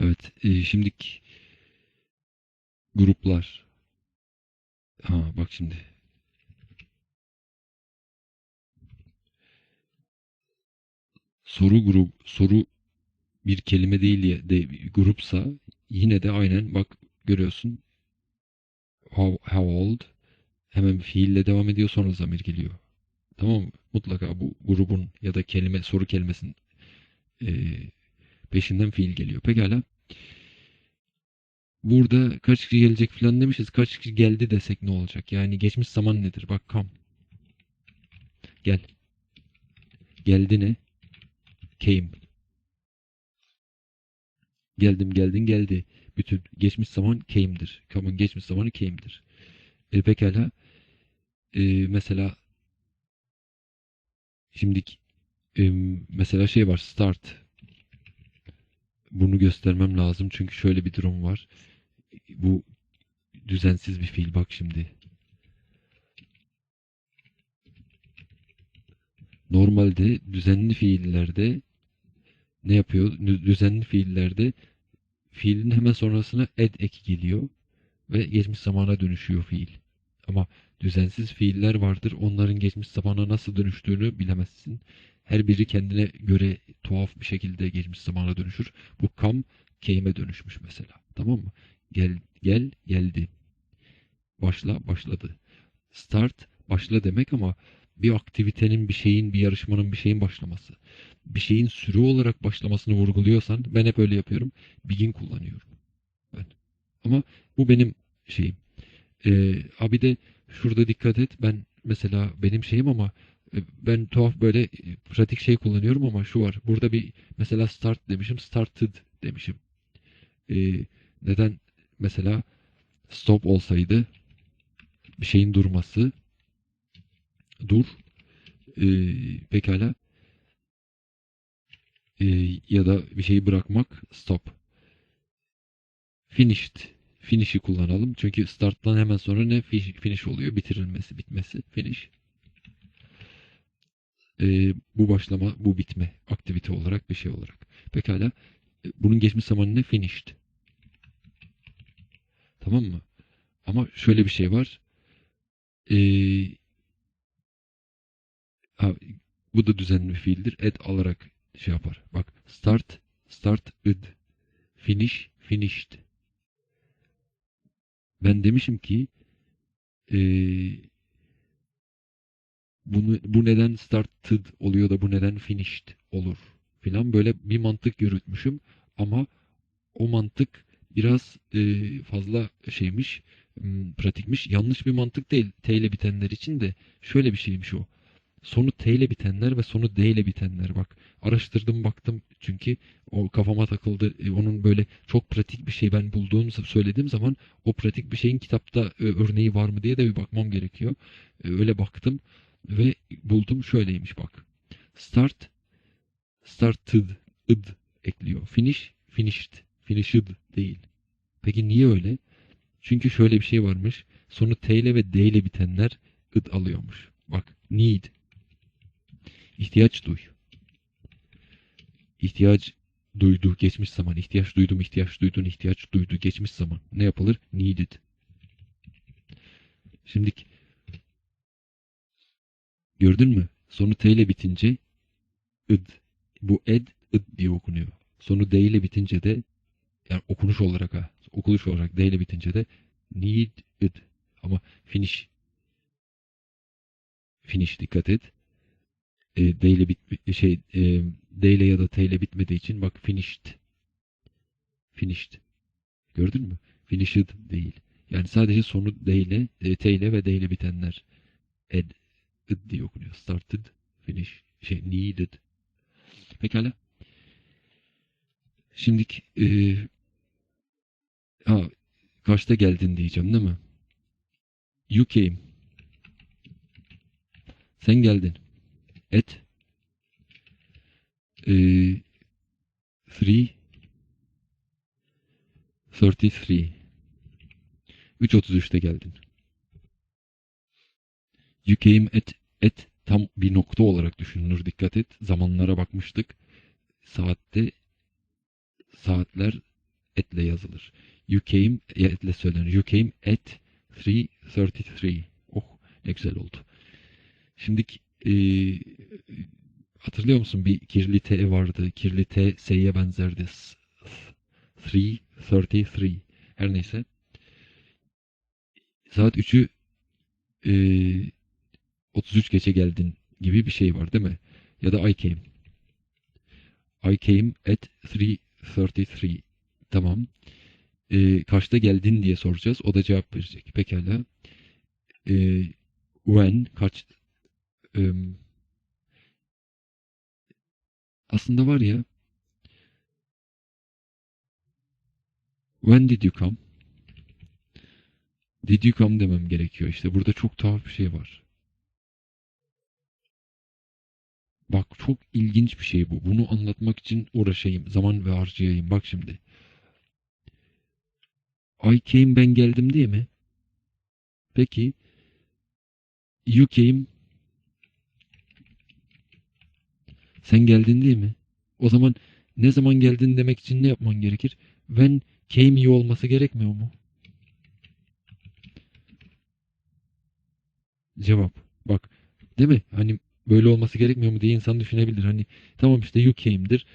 Evet. E, şimdiki gruplar. Ha bak şimdi. Soru grup soru bir kelime değil ya de grupsa yine de aynen bak görüyorsun. How, how old hemen fiille devam ediyor sonra zamir geliyor. Tamam mı? Mutlaka bu grubun ya da kelime soru kelimesinin e, peşinden fiil geliyor. Pekala. Burada kaç kişi gelecek falan demişiz. Kaç kişi geldi desek ne olacak? Yani geçmiş zaman nedir? Bak come. Gel. Geldi ne? Came. Geldim geldin geldi. Bütün geçmiş zaman came'dir. Come'ın geçmiş zamanı came'dir. E, pekala. E, mesela şimdi e, mesela şey var start. Bunu göstermem lazım çünkü şöyle bir durum var. Bu düzensiz bir fiil bak şimdi. Normalde düzenli fiillerde ne yapıyor? Düzenli fiillerde fiilin hemen sonrasına ed eki geliyor ve geçmiş zamana dönüşüyor fiil. Ama düzensiz fiiller vardır. Onların geçmiş zamana nasıl dönüştüğünü bilemezsin. Her biri kendine göre tuhaf bir şekilde geçmiş zamana dönüşür. Bu kam came'e dönüşmüş mesela. Tamam mı? Gel, gel, geldi. Başla, başladı. Start, başla demek ama bir aktivitenin, bir şeyin, bir yarışmanın, bir şeyin başlaması. Bir şeyin sürü olarak başlamasını vurguluyorsan, ben hep öyle yapıyorum. Begin kullanıyorum. Ben. Ama bu benim şeyim. Ee, abi de şurada dikkat et. Ben mesela benim şeyim ama ben tuhaf böyle e, pratik şey kullanıyorum ama şu var. Burada bir mesela start demişim. Started demişim. Ee, neden mesela stop olsaydı bir şeyin durması dur ee, pekala ee, ya da bir şeyi bırakmak stop finished finish'i kullanalım çünkü starttan hemen sonra ne finish oluyor bitirilmesi bitmesi finish ee, bu başlama bu bitme aktivite olarak bir şey olarak pekala bunun geçmiş zamanı ne finished tamam mı ama şöyle bir şey var ee, ha, bu da düzenli fiildir. Ed alarak şey yapar. Bak start, start id. Finish, finished. Ben demişim ki ee, bunu, bu neden started oluyor da bu neden finished olur filan böyle bir mantık yürütmüşüm ama o mantık biraz e, fazla şeymiş pratikmiş. Yanlış bir mantık değil T ile bitenler için de şöyle bir şeymiş o. Sonu T ile bitenler ve sonu D ile bitenler bak. Araştırdım baktım çünkü o kafama takıldı. E, onun böyle çok pratik bir şey ben bulduğum söylediğim zaman o pratik bir şeyin kitapta e, örneği var mı diye de bir bakmam gerekiyor. E, öyle baktım ve buldum şöyleymiş bak. Start started id ekliyor. Finish finished. Finished değil. Peki niye öyle? Çünkü şöyle bir şey varmış. Sonu T ile ve D ile bitenler id alıyormuş. Bak need. İhtiyaç duy. İhtiyaç duydu geçmiş zaman. İhtiyaç duydum, ihtiyaç duydun, ihtiyaç duydu geçmiş zaman. Ne yapılır? Needed. Şimdi gördün mü? Sonu T ile bitince id. Bu ed id diye okunuyor. Sonu D ile bitince de yani okunuş olarak ha okunuş olarak D ile bitince de need it ama finish. Finish dikkat et. E, D ile bit şey e, D ile ya da T ile bitmediği için bak finished. Finished. Gördün mü? Finished değil. Yani sadece sonu D ile e, T ile ve D ile bitenler. Ed id diye okunuyor started finish şey needed pekala şimdiki e, ha Kaçta geldin diyeceğim değil mi? You came. Sen geldin. At e, three thirty three 3.33'te geldin. Came at, at tam bir nokta olarak düşünülür. Dikkat et. Zamanlara bakmıştık. Saatte saatler etle yazılır. You came etle söylenir. You came at 3.33. Oh ne güzel oldu. Şimdi e, hatırlıyor musun bir kirli T vardı. Kirli T S'ye benzerdi. 3.33. Her neyse. Saat 3'ü e, 33 geçe geldin gibi bir şey var değil mi? Ya da I came. I came at 3.33. Tamam. E, kaçta geldin diye soracağız. O da cevap verecek. Pekala. E, when, kaç... E, aslında var ya When did you come? Did you come demem gerekiyor. İşte burada çok tuhaf bir şey var. Bak çok ilginç bir şey bu. Bunu anlatmak için uğraşayım. Zaman ve harcayayım. Bak şimdi. I came ben geldim değil mi? Peki. You came sen geldin değil mi? O zaman ne zaman geldin demek için ne yapman gerekir? When came you olması gerekmiyor mu? Cevap. Bak. Değil mi? Hani böyle olması gerekmiyor mu diye insan düşünebilir. Hani tamam işte you came'dir.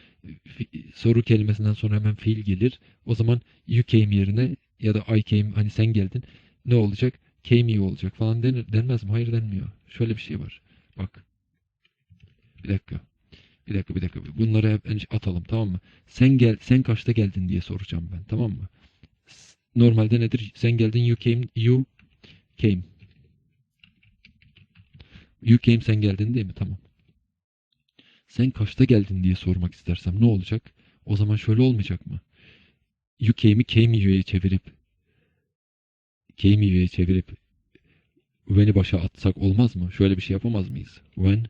Soru kelimesinden sonra hemen fiil gelir. O zaman you came yerine ya da I came hani sen geldin. Ne olacak? Came you olacak falan denir, denmez mi? Hayır denmiyor. Şöyle bir şey var. Bak. Bir dakika. Bir dakika bir dakika. Bunları hep atalım tamam mı? Sen gel sen kaçta geldin diye soracağım ben tamam mı? Normalde nedir? Sen geldin you came you came. You came sen geldin değil mi? Tamam. Sen kaçta geldin diye sormak istersem ne olacak? O zaman şöyle olmayacak mı? Came you'ya çevirip you'ya çevirip when'i başa atsak olmaz mı? Şöyle bir şey yapamaz mıyız? When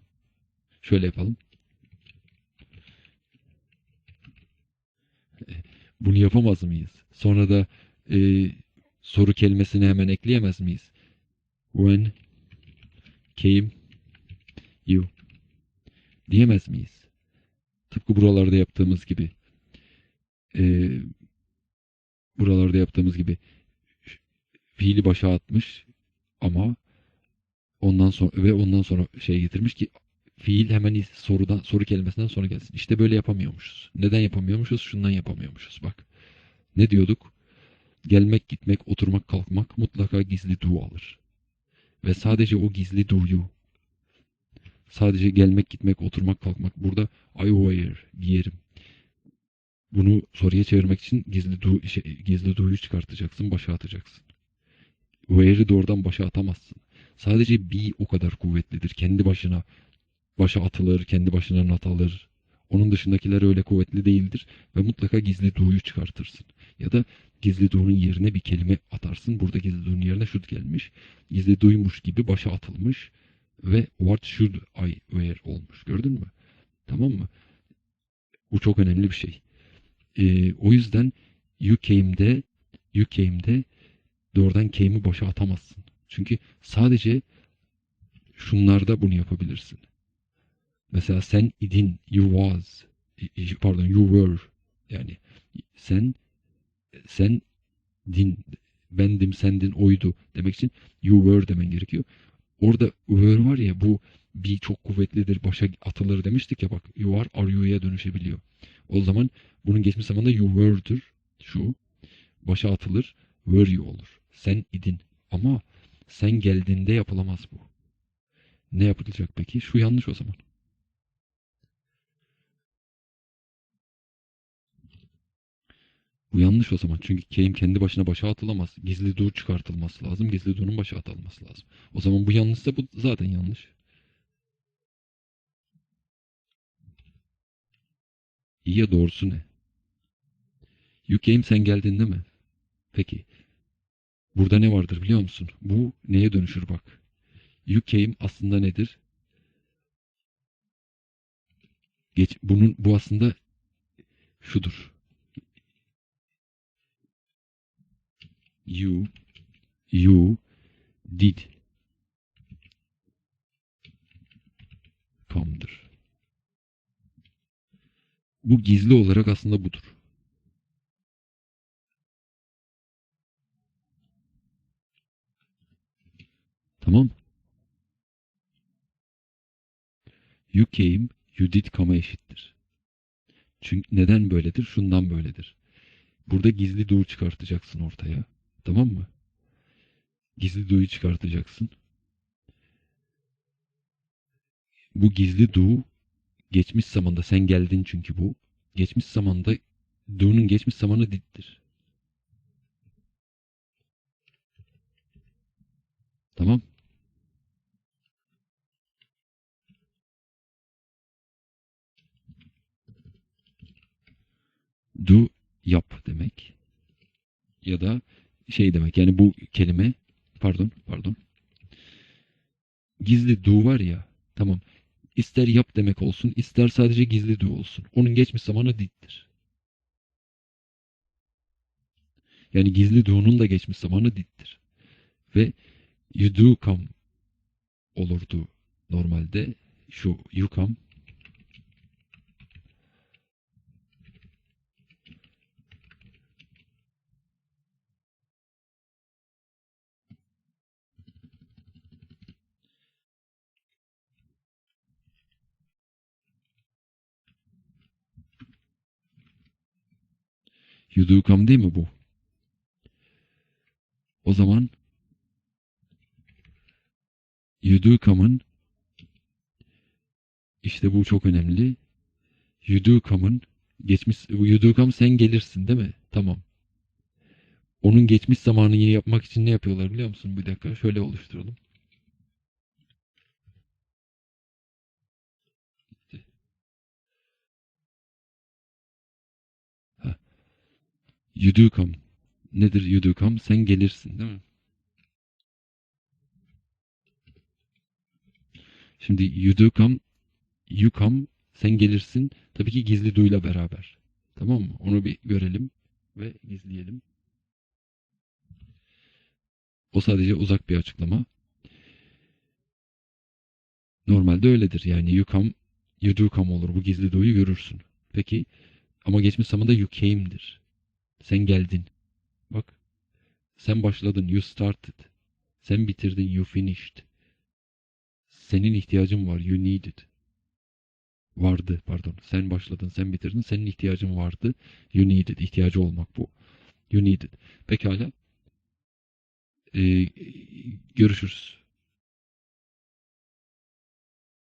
şöyle yapalım. Bunu yapamaz mıyız? Sonra da e, soru kelimesini hemen ekleyemez miyiz? When came you diyemez miyiz? Tıpkı buralarda yaptığımız gibi. E, buralarda yaptığımız gibi fiili başa atmış ama ondan sonra ve ondan sonra şey getirmiş ki fiil hemen sorudan soru kelimesinden sonra gelsin. İşte böyle yapamıyormuşuz. Neden yapamıyormuşuz? Şundan yapamıyormuşuz. Bak. Ne diyorduk? Gelmek, gitmek, oturmak, kalkmak mutlaka gizli du alır. Ve sadece o gizli du'yu sadece gelmek, gitmek, oturmak, kalkmak burada I wear giyerim. Bunu soruya çevirmek için gizli du şey, gizli du'yu çıkartacaksın, başa atacaksın. Wear'i doğrudan başa atamazsın. Sadece be o kadar kuvvetlidir. Kendi başına başa atılır, kendi başına not alır. Onun dışındakiler öyle kuvvetli değildir ve mutlaka gizli du'yu çıkartırsın. Ya da gizli du'nun yerine bir kelime atarsın. Burada gizli du'nun yerine should gelmiş. Gizli duymuş gibi başa atılmış ve what should I wear olmuş. Gördün mü? Tamam mı? Bu çok önemli bir şey. Ee, o yüzden you came'de you came'de doğrudan came'i başa atamazsın. Çünkü sadece şunlarda bunu yapabilirsin. Mesela sen idin, you was, pardon you were. Yani sen, sen din, bendim, sendin, oydu demek için you were demen gerekiyor. Orada were var ya bu bir çok kuvvetlidir, başa atılır demiştik ya bak you are, are you'ya dönüşebiliyor. O zaman bunun geçmiş zamanda you were'dır şu. Başa atılır, were you olur. Sen idin. Ama sen geldiğinde yapılamaz bu. Ne yapılacak peki? Şu yanlış o zaman. Bu yanlış o zaman. Çünkü came kendi başına başa atılamaz. Gizli dur çıkartılması lazım. Gizli durun başa atılması lazım. O zaman bu yanlışsa bu zaten yanlış. İyi ya doğrusu ne? Came sen geldin değil mi? Peki. Burada ne vardır biliyor musun? Bu neye dönüşür bak. Came aslında nedir? Geç, bunun bu aslında şudur. you, you did come'dır. Bu gizli olarak aslında budur. Tamam. You came, you did come'a eşittir. Çünkü neden böyledir? Şundan böyledir. Burada gizli dur çıkartacaksın ortaya. Tamam mı? Gizli do'yu çıkartacaksın. Bu gizli do geçmiş zamanda sen geldin çünkü bu. Geçmiş zamanda do'nun geçmiş zamanı did'dir. Tamam. Do yap demek. Ya da şey demek yani bu kelime pardon pardon gizli do var ya tamam ister yap demek olsun ister sadece gizli do olsun. Onun geçmiş zamanı did'dir. Yani gizli do'nun da geçmiş zamanı did'dir. Ve you do come olurdu normalde. Şu you come Come değil mi bu? O zaman come'ın işte bu çok önemli. Come'ın geçmiş come sen gelirsin değil mi? Tamam. Onun geçmiş zamanını yapmak için ne yapıyorlar biliyor musun? Bir dakika şöyle oluşturalım. You do come. Nedir you do come? Sen gelirsin değil mi? Şimdi you do come, you come, sen gelirsin. Tabii ki gizli duyla beraber. Tamam mı? Onu bir görelim ve gizleyelim. O sadece uzak bir açıklama. Normalde öyledir. Yani you come, you do come olur. Bu gizli do'yu görürsün. Peki ama geçmiş zamanda you came'dir. Sen geldin. Bak. Sen başladın. You started. Sen bitirdin. You finished. Senin ihtiyacın var. You needed. Vardı pardon. Sen başladın. Sen bitirdin. Senin ihtiyacın vardı. You needed. İhtiyacı olmak bu. You needed. Pekala. Ee, görüşürüz.